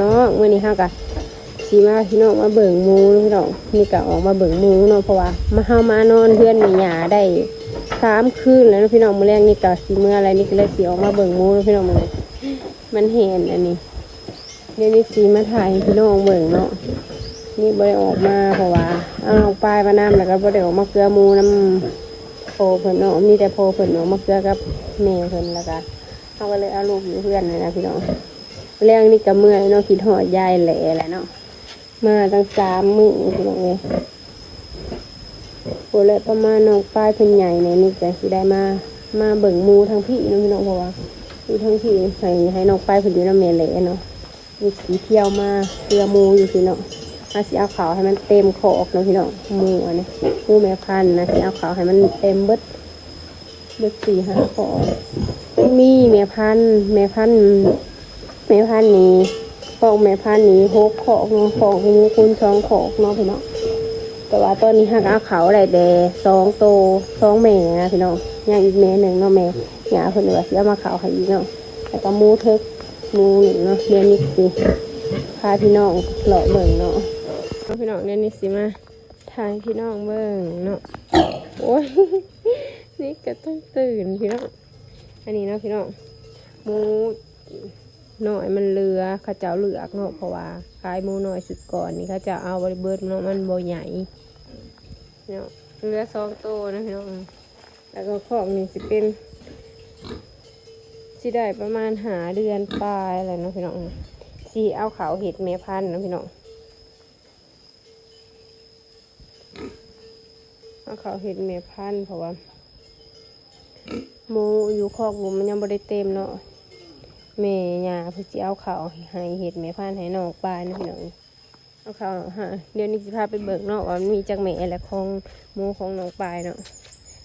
น้องมื้อนี้เฮาก็สิมาพี่น้องมาเบิ่งหมูนพี่น้องนี่ก็ออกมาเบิ่งหมูเนาะเพราะว่ามาเฮามานอนเพื่อนแม่ย่าได้สามคืนแล้วพี่น้องมื้อแรกนี่ก็สิมื้ออะไรนี่ก็เลยสิออกมาเบิ่งหมูนพี่น้องมื้อมันเห็นอันนี้เดี๋ยวนี้สิมาถ่ายพี่น้องเบิ่งเนาะนี่บ่ได้ออกมาเพราะว่าเอาออกปลายมาน้ำแล้วก็บ่ได้ออกมาเกลือมูน้ำโพเพิ่นเนาะมีแต่โพเพิ่นเนาะมาเกลือกับแม่เพิ่นแล้วก็เขาก็เลยเอาลูกอยู่เพื่อนเลยนะพี่น้อง เรื่องนี้ก็เมื่อยเนาะคิดหอดยายแหล่แหละเนาะมาตั้งสามมือพี่น้องเลยโพเลยประมาณน้องปลายเพิ่นใหญ่เนี่ยนี่จะสิได้มามาเบิ่งมูทั้งพี่เนาะพี่น้องเพราะว่าอยู่ทั้งพี่ให้ให้น้องปลายเพิ่นอยู่น้ำแม่แหล่เนาะมีสีเที่ยวมาเกลือมูอยู่พี่น้องอาสิเอาขาวให้มันเต็มคอกเนาะพี่น้องมูอันนี้มูแม่พันนะสิเอาขาวให้มันเต็มเบิดเด็กสี่ห้าขอมีแม่พันแม่พันธุ์ แม่พันธุ์นี้ฟองแม่พันธุ์นี้หกขอกเนาะฟองหูคุณสองขอกเนาะพี่น้องแต่ว่าตอนนี้หักเอาเขาได้แดสองโตสองแม่นะพี่น้องยังอีกแม่หนึ่งเนาะแม่หยาเพิ่นว่าสิเอามาเขาให้อีกเนาะแล้วก็มูเทึกมูหนึ่งเนาะเดือนนี้สิพาพี่น้องเลาะเบิ่งเนาะเอาพี่น้องเดือนนี้สิมาถ่ายพี่น้องเบิ่งเนาะโอ้ยนี่ก็ต้องตื่นพี่น้องอันนี้เนาะพี่น้องมู หน่อยมันเรือข้าเจ้าเหลือกเนาะเพราะว่าขายหมูหน่อยสุดก่อนนี่เขาจะเอาบริเบิดเนาะมันโบใหญ่เนาะเรือสองโตวนะพี่น้องแล้วก็ของนี่สิเป็นสิได้ประมาณหาเดือนปลายอะไรเนาะพี่น้องสีเอาเขาวเห็ดเมพันนะพี่น้องเอาเขาวเห็ดเมพันเพราะว่าหมูอยู่คอกหมูมันยังบ่ได้เต็มเนาะ แม่ยาเพื่อสิเอาข้าวให้เห็ดแม่พานให้น้องปลายนะพี่น้องเอาข้าวฮะเดี๋ยวนี้สิพาไปเบิกนาะว่ามันมีจักแม่และของมูของน้องปลายเนาะ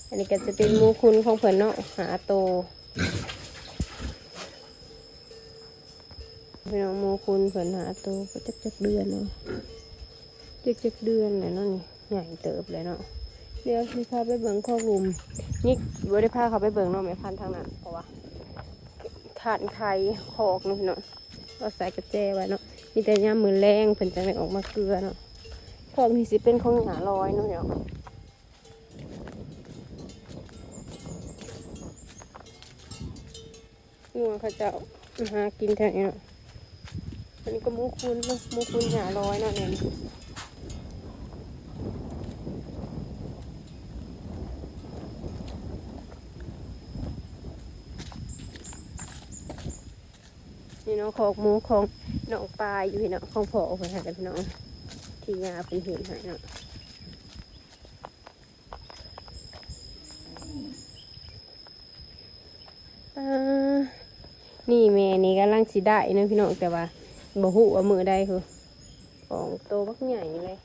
อันนี้ก็จะเป็นมูคุณของเพิ่นเนาะหาโตพี่น้องมูคุณเพิ่นหาโตก็จักจักเดือนเนาะจักจักเดือนเลยเนาะนี่ใหญ่เติบเลยเนาะเดี๋ยวสิพาไปเบิ่งคอกหลุมนี่บ่ได้พาเขาไปเบิ่งเนาะแม่พันธ์ทางนั้นเพราะว่า ขาดไข่หอกเนาะพี่เนาะก็ใส่กระแจไว้เนาะมีแต่ยามมือแรงเพิ่นจะไม่ออกมาเกลือเนาะพอกนี่สิเป็นของหาลอยเนาะเนาะงัวเขาจ้าหากินแถวนี้เนาะอันนี้ก็มูคุนเนาะมูคุนหาลอยเนาะเนี่ย นี่เนาะของหมูของน้องปลาอยู่พี่เนาะของพ่อเพิ่นให้แต่พี่น้องที่ยาเป็นเห็นให้เนาะอ่านี่แม่นี่กำลังสิได้นะพี่น้องแต่ว่าบ่ฮู้ว่ามือใดคือของโตบักใหญ่เลย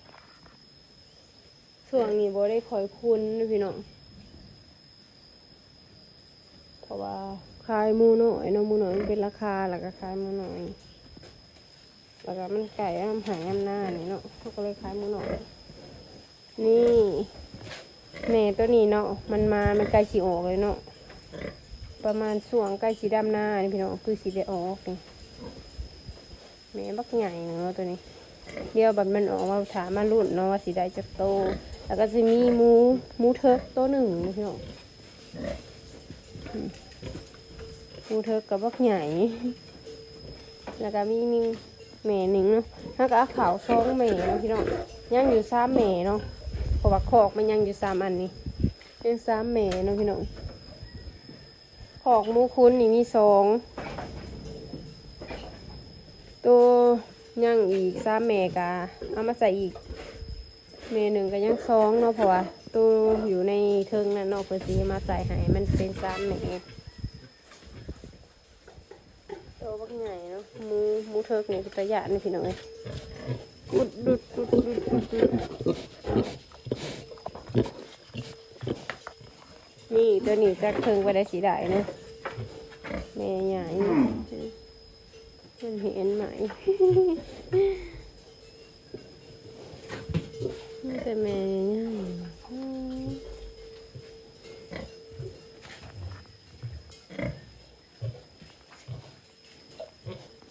ช่วงนี้บ่ได้คอยคุ้นนะพี่น้องเพราะว่า ขายมูน้อยเนาะมูน้อยมันเป็นราคาแล้วก็ขายมูน้อยแล้วก็มันไก่อ้ำหายอ้ำหน้านี่เนาะเขาก็เลยขายมูน้อยนี่แม่ตัวนี้เนาะมันมา มันใกล้สีออกเลยเนาะประมาณช่วงใกล้สีดำหน้านี่พี่น้องคือสีได้ออกนี่แม่บักใหญ่เนาะตัวนี้ เดี๋ยวบัดมันออกมาถามมารุ่นเนาะว่าสีได้จะโต แล้วก็จะมีมูมูเทิร์กตัวหนึ่งพี่น้อง มูเธอกับบักใหญ่ แล้วก็มีมีแม่หนึ่งเนาะถ้าก็เอาขาวสองแม่เนาะพี่น้องยังอยู่สามแม่เนาะเพราะว่าคอกมันยังอยู่สามอันนี้ยังสามแม่เนาะพี่น้องคอกมูคุณนี่มีสองตัวยังอีกสามแม่กะเอามาใส่อีกแม่หนึ่งก็ยังสองเนาะเพราะว่าตัวอยู่ในเทิงนั่นเนาะเพื่อสีมาใส่ให้มันเป็นสามแม่ โตบัก ใหญ่เนาะหมูหมูเทิกนี่เป็นตะยะนี่พี่น้องเอ้ยอุดดุดดุดดุดดุดดุดนี่ตัวนี้จะเทิงไปได้สีได้เนาะแม่ใหญ่มันเห็นไหมนี่แต่แม่ใหญ่อืม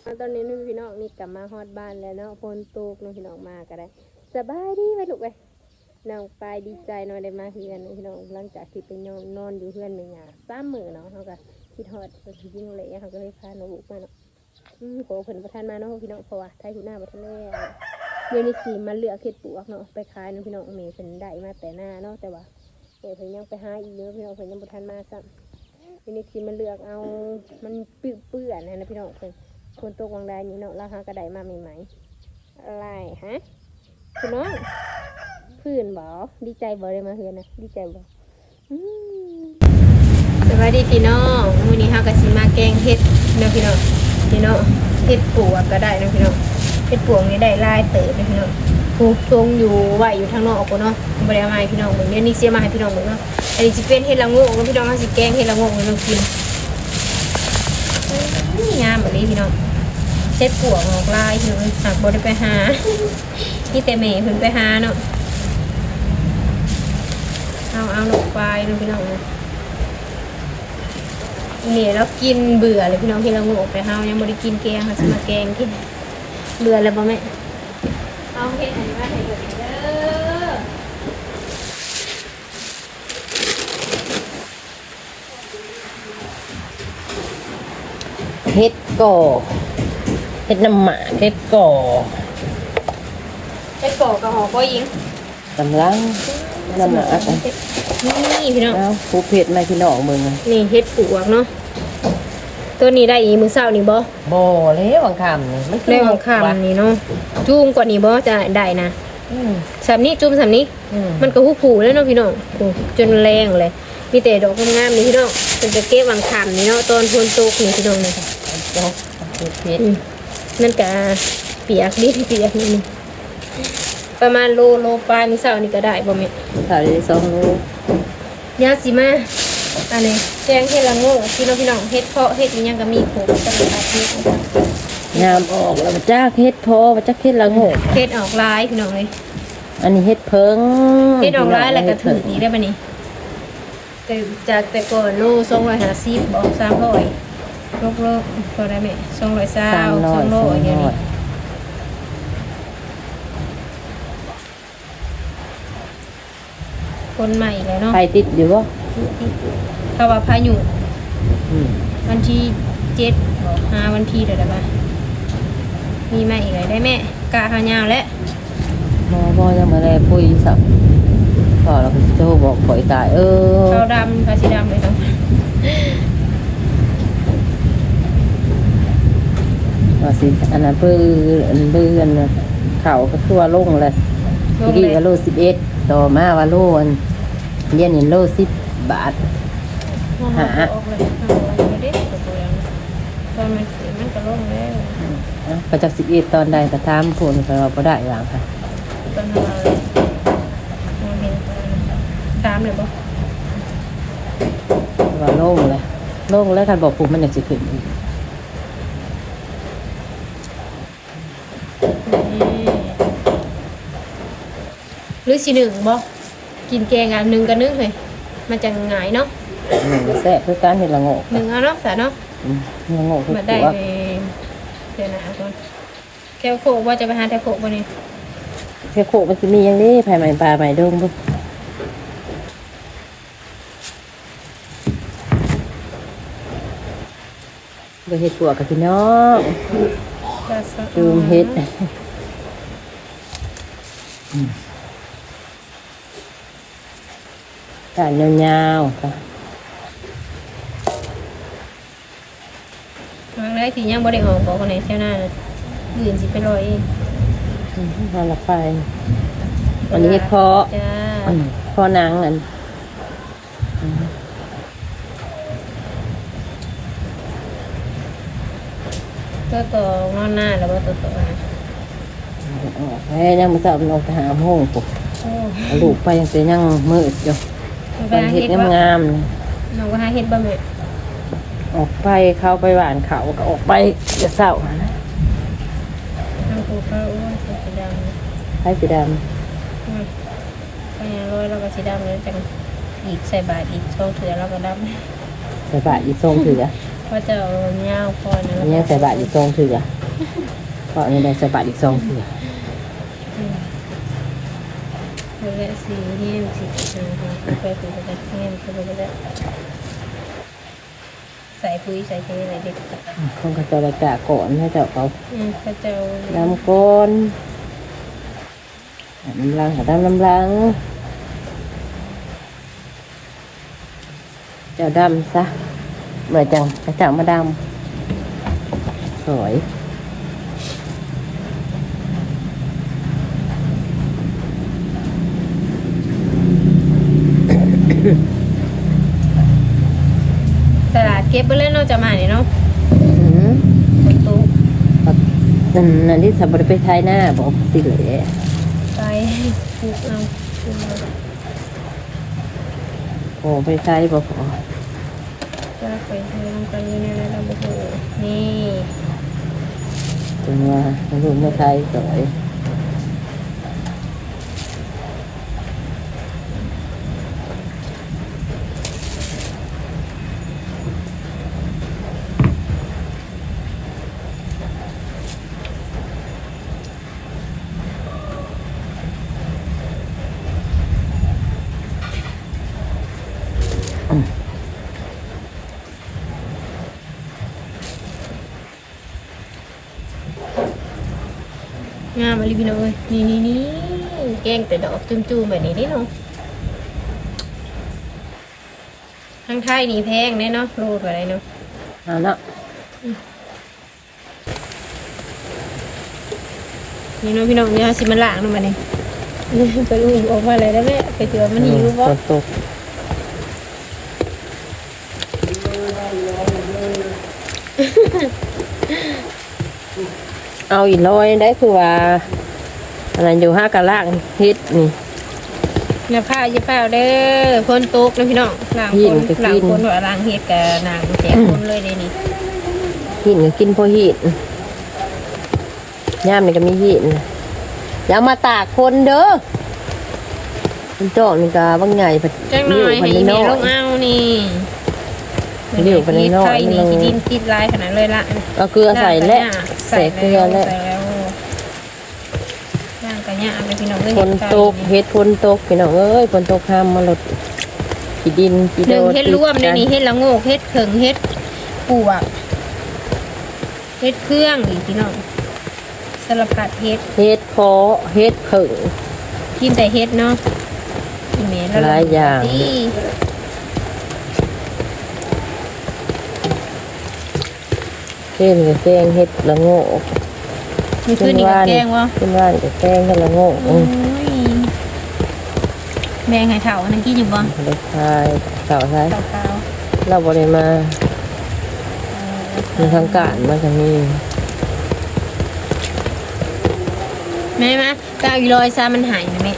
มา ต อนนี้นพี่น้องนี่กลับมาฮอดบ้านแล้วเนาะฝนตกเนาะพี่น้องมาก็ได้สบายดีไหมลูกเอ้ยน้องปายดีใจเนาะได้มาเฮือนพี่น้องหลังจากที่ไปนอนนอนอยู่เฮือนหนึ่งอะสามมือเนาะเขาก็คิดฮอดเพิ่นสิยิงเละเขาก็เลยพาน้องลูกมาเนาะอืมขอเพิ่นประทานมาเนาะพี่น้องเพราะว่าไทยทุหน้าบ่ทันแล้วเดี๋ยวนี้สิมาเลือกเฮ็ดปลวกเนาะไปขายเนาะพี่น้องแม่เพิ่นได้มาแต่หน้าเนาะแต่ว่าเดี๋ยวเพิ่นยังไปหาอีกเนาะพี่น้องเพิ่นยังบ่ทันมาซ้ำทีนี้ทีมันเลือกเอามันเปื้อนๆนะนะพี่น้องเพิ่น คนตกวังใดนี่เนาะราคากระไดมาใหม่ๆอะไรฮะคุณน้องพื้นบ่ดีใจบ่ได้มาเฮือนนะดีใจบ่อืมสวัสดีพี่น้องมื้อนี้เฮาก็สิมาแกงเห็ดเนาะพี่น้องพี่น้องเห็ดปวกก็ได้เนาะพี่น้องเห็ดปวกนี่ได้ลายเติบเลยพี่น้องปลูกทรงอยู่ไว้อยู่ทางนอกพุ่นเนาะบ่ได้เอามาให้พี่น้องเบิ่งเดี๋ยวนี้เสียมาให้พี่น้องเบิ่งเนาะอันนี้จะเป็นเห็ดละโงกเนพี่น้องเขาสิแกงเห็ดละโงกให้เรากินงามแบบนี้พี่น้อง เห็ดปวกออกลายพี่น้องหากบได้ไปหานี่แต่แม่เพิ่นไปหาเนาะเอาเอาหนกปลายเนาะพี่น้องเนาะนี่แล้วกินเบื่อเลยพี่น้องที่ละโงกไปเฮายังบ่ได้กินแกงเขาสิมาแกงกินเบื่อแล้วบ่แม่เอาเห็ดอันนี้มาให้เบิ่งเด้อเฮ็ดก่อ เฮ็ดน้ำหมากเฮ็ดก่อเห็ดปอกกับหอก็ยิงกำลังน้ำหมากอะนี่พี่น้อง เอ้าผู้เผ็ดไหมาพี่น้องมึงอะนี่เฮ็ดปวกเนาะ ตัวนี้ได้อีมือเศร้านี่บ่บ่แล้ววังคำนี่มันคือได้ของคำนี่เนาะ จุ่มกว่านี้บ่จะได้นะอืมสามนี้จุ่มสามนี้ อืมมันก็หูผูแล้วเนาะพี่น้องโอ้จนแรงเลย มีแต่ดอกงามๆนี่พี่น้องเป็นจะเก็บวางคำนี่เนาะตอนฝนตกนี่พี่น้องนี่ค่ะโจ๊กผู้เผ็ดอืม นั่นก็เปียกดินเปียกนี่ประมาณโลโลปลายมือเศร้านี่ก็ได้บ่แม่ถ้าได้สองโลยาสีมาอันนี้แกงเฮ็ดละโง่พี่น้องพี่น้องเฮ็ดเพาะเฮ็ดอิหยังก็มีโขกตลอดอาทิตย์งามออกแล้วมาจ้าเฮ็ดพอมาจ้าเฮ็ดละโงกเฮ็ดออกลายพี่น้องเลยอันนี้เฮ็ดเพิงเฮ็ดออกลายแล้วก็ถืออีกได้บัดนี้แต่จากแต่ก่อนโล250บอก 300ลกโลกพอได้ไหม220สามร้อย2โลสองอย่างร้อนี้ยคนใหม่อีกแล้วเนาะไฟติดอยู่บ่ถ้าว่าพายุอืมวันที่7บอกหาวันที่เดี๋ยวได้ป่ะมีมาอีกเลยได้แม่กะหายาวแล้วบ่บ่ยังมาแลปุยสับพอเราก็สิโทรบอกข่อยตายเออขาวดำผ้าสีดำเลยทั้ง ว่าสิอันนั้นเปื้ออันเปื้อนน่ะเขาก็ทั่วลงเลยลงกี่เลยก็โลสิบเอ็ดต่อมาว่าโลอันเรียนนี่โลสิบบาท หา ออกเลยเอาไว้เด็ดตัวเปลืองตอนมันสีมันก็ลงแล้วอะประจักสิบเอ็ดตอนใดก็ถามพูนไปว่าบ่ได้หลังค่ะตอนเราเลยมองเห็นตามเลยปะว่าโล่งเลยโล่งแล้วคันบอกปุ๊บมันอยากสิขึ้นอีก รือสีหนึ่งบ่กินแกงอันหนึ่งกับนึ่งเลยมันจะง่ายเนาะหนึ่งแซ่บคือการเห็นละโงกหนึ่งเอาเนาะสาเนาะอืมละโงกคือมาตัได้วไปเดี๋ยวนะก่อนแถวโคกว่าจะไปหาแถวโคกวันนี้แค่โคกมันจะมีอย่างนี้ภายใหม่ปลาใหม่ดงบุไปเห็ดปวกกับพี่น้องจูมเห็ด การยาวๆค่ะครั้งแรกที่ยังบ่ได้ออกบอกคนไหนเท่าหน้านะอื่นสิไปรอยเองอืมนอนหลับไป อันนี้เห็ดเพาะจ้าอืมเพาะหนังอันตัวโตนอนหน้าแล้วว่าตัวโตนะออกแม่ยังมาสอบมันออกไปหาห้องปุ๊บโอ้เอาลูกไปยังแต่ยังมืดอยู่ มันตอนเห็ดบ่งามๆนี่น้องก็หาเห็ดบ่แม่ออกไปเข้าไปหวานเขาก็ออกไปจะเศร้านะน้องกูเขาอ้วนตัวสีดำนะให้สีดอืมก็ยังร้อยแล้วก็สีดำเลยจังอีกใส่บาทอีกช่องเถื่อแล้วก็ดำใส่บาทอีทรงถือำเพราะจะเอาเงาพอนะอันนี้ใส่บาทอีทรงถือเเพราะนี่ได้สบายอีกสองเถื่อ แล้วก็สีนี่มันสีเออไปไปไปไปนี่มันก็ไปแล้วใส่ปุ๋ยใส่เทอะไรเด็กคงกระจายกะก่อนให้เจ้าเขาอืมพระเจ้าดำก้นน้ำลังกับดำน้ำลัง เจ้าดำซะเมื่อจังกระเจ้ามาดำสวย ตลาดเก็บไปเล่นนอกจากมาเนี่ยเนาะอืมประตูนั่นนั่นที่สับปะรดไปไทยหน้าบอกสิเลยไปปลูกเอาโอ้ไปไทยบอกขอจะไปทำลำกันอยู่ในระดับอ้โหนี่ถึงว่าลูกไม่ไทยสวย งามมาลิบิโนเลยนี่นี่นี่แกงแต่ดอกจุ่มๆแบบนี้นี่เนาะทางไทยนี่แพงแน่เนาะโลดอะไรเนาะเอาเนาะนี่เนาะพี่น้องเนี่ยสิมันล้างเนาะมาเนี่ยไปลุยออกมาเลยได้ไหมไปเจอมันหิวบ่ฝนตก เอาอีกร้อยได้คือว่าอะไรอยู่ห้ากะลากเฮ็ดนี่อย่าพลาดอย่าพลาดเด้อฝนตกนะพี่น้องล้างหิคนวก็กินล้างคนว่าล้างเฮ็ดกับนางแจกคนเลยเด้นี่หินก็กินพอหินย่ามนี่ก็มีหินอย่ามาตากคนเด้อมันจอกนี่ก็บางใหญ่ผัดจังหน่อยให้พันแม่น้อลยงเอานี่เดี๋ยวไปเลยเนาะไทยนี่นี่ขี้เลยดินติดลายขนาดเลยละเอาเกลือใส่และ ใส่ใส่เกลือและใส่แล้วย่างกระยะเลยพี่น้องเอ้ยฝนตกเฮ็ดฝนตกพี่น้องเอ้ยฝนตกห้ามมาลดขี้ดินขี้หโดนึ่งดเฮ็ดร่วมเดี๋ยวนี้เฮ็ดละโงกเฮ็ดเขิงเฮ็ดปวกเฮ็ดเครื่องนี่พี่น้องสารพัดเฮ็ดเฮ็ดเพาะเฮ็ดผึ่งกินแต่เฮ็ดเนาะกินแม่แล้วหลายอย่าง เช่นกับแกงเฮ็ดละโงกมีขึ้นอีกกับแกงวะขึ้นว่านกับแกงเฮ็ดละโงกโอ้ยแบงให้เถาอันนั้นกินอยู่บ่เด็กชายสาวชายเถาเถาเราบริมาในทางการมันจะมีแม่มาตาอีลอยซามันหายนะแม่